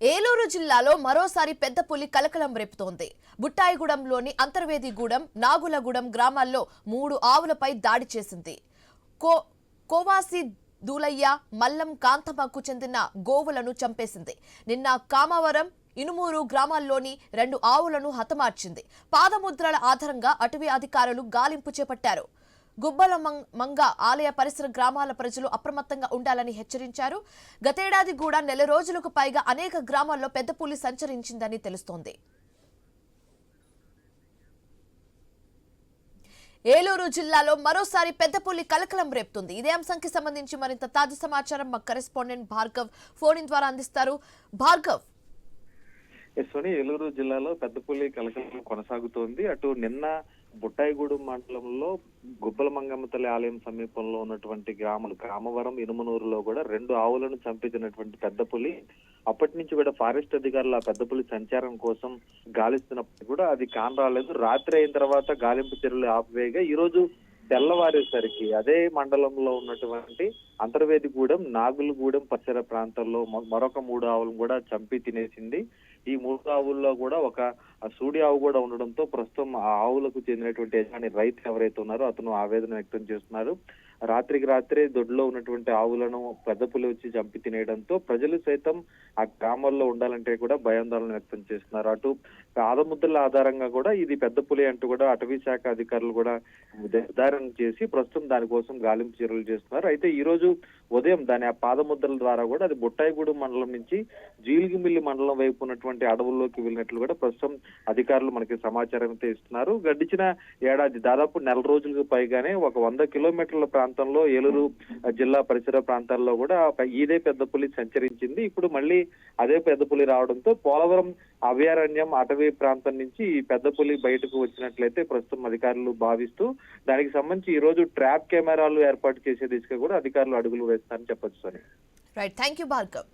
ఏలూరు జిల్లాలో మరోసారి పెద్ద పులి కలకలం రేపుతోంది. బుట్టాయిగూడెంలోని అంతర్వేదిగూడెం నాగులగూడెం గ్రామాల్లో మూడు ఆవులపై దాడి చేసింది. కో కోవాసి దూలయ్య మల్లం కాంతమ్మకు చెందిన గోవులను చంపేసింది. నిన్న కామవరం ఇనుమూరు గ్రామాల్లోని రెండు ఆవులను హతమార్చింది. పాదముద్రల ఆధారంగా అటవీ అధికారులు గాలింపు చేపట్టారు. గుబ్బల మం- మంగ ఆలయ పరిసర గ్రామాల ప్రజలు అప్రమత్తంగా ఉండాలని హెచ్చరించారు. గతేడాది కూడా నెల రోజులకు పైగా అనేక గ్రామాల్లో పెద్ద పులి సంచరించిందని తెలుస్తోంది. ఏలూరు జిల్లాలో మరోసారి పెద్ద పులి కలకలం రేపుతుంది. ఇదే అంశంకి సంబంధించి మరింత తాజా సమాచారం మా కరెస్పాండెంట్ భార్గవ్ ఫోన్ ఇన్ ద్వారా అందిస్తారు. భార్గవ్. ఏలూరు జిల్లాలో పెద్దపల్లి కలకలం కొనసాగుతోంది. అటు నిన్న బుట్టాయిగూడెం మండలంలో గుబ్బల మంగమ్మ తల్లి ఆలయం సమీపంలో ఉన్నటువంటి గ్రామాలు గ్రామవరం ఇనుమనూరులో కూడా రెండు ఆవులను చంపించినటువంటి పెద్ద పులి. అప్పటి నుంచి కూడా ఫారెస్ట్ అధికారులు ఆ పెద్ద పులి సంచారం కోసం గాలిస్తున్నప్పుడు కూడా అది కాన్ రాలేదు. రాత్రి అయిన తర్వాత గాలింపు చర్యలు ఆపివేయగా ఈ రోజు తెల్లవారేసరికి అదే మండలంలో ఉన్నటువంటి అంతర్వేదిగూడెం నాగులగూడెం పరిసర ప్రాంతాల్లో మరొక మూడు ఆవులను కూడా చంపి తినేసింది. ఈ మూడు ఆవుల్లో కూడా ఒక సూడి ఆవు కూడా ఉండడంతో ప్రస్తుతం ఆ ఆవులకు చెందినటువంటి యజమాని రైతు ఎవరైతే ఉన్నారో అతను ఆవేదన వ్యక్తం చేస్తున్నారు. రాత్రికి రాత్రే దొడ్లో ఉన్నటువంటి ఆవులను పెద్ద పులి వచ్చి చంపి తినేయడంతో ప్రజలు సైతం ఆ గ్రామాల్లో ఉండాలంటే కూడా భయాందోళన వ్యక్తం చేస్తున్నారు. అటు ఆదముద్రల ఆధారంగా కూడా ఇది పెద్ద పులి అంటూ కూడా అటవీ శాఖ అధికారులు కూడా నిర్ధారణ చేసి ప్రస్తుతం దానికోసం గాలింపు చర్యలు చేస్తున్నారు. అయితే ఈ రోజు ఉదయం దాని ఆ పాదముద్రల ద్వారా కూడా అది బుట్టాయిగూడెం మండలం నుంచి జీలిగిమిల్లి మండలం వైపు ఉన్నటువంటి అడవుల్లోకి వెళ్ళినట్లు కూడా ప్రస్తుతం అధికారులు మనకి సమాచారం అయితే ఇస్తున్నారు. గడిచిన ఏడాది దాదాపు నెల రోజులకు పైగానే ఒక వంద కిలోమీటర్ల ప్రాంతం ప్రాంతంలో ఏలూరు జిల్లా పరిసర ప్రాంతాల్లో కూడా ఇదే పెద్ద పులి సంచరించింది. ఇప్పుడు మళ్ళీ అదే పెద్ద పులి రావడంతో పోలవరం అభయారణ్యం అటవీ ప్రాంతం నుంచి ఈ పెద్ద పులి బయటకు వచ్చినట్లయితే ప్రస్తుతం అధికారులు భావిస్తూ దానికి సంబంధించి ఈ రోజు ట్రాప్ కెమెరాలు ఏర్పాటు చేసే దిశగా కూడా అధికారులు అడుగులు వేస్తారని చెప్పొచ్చు sir. Right thank you Bhargav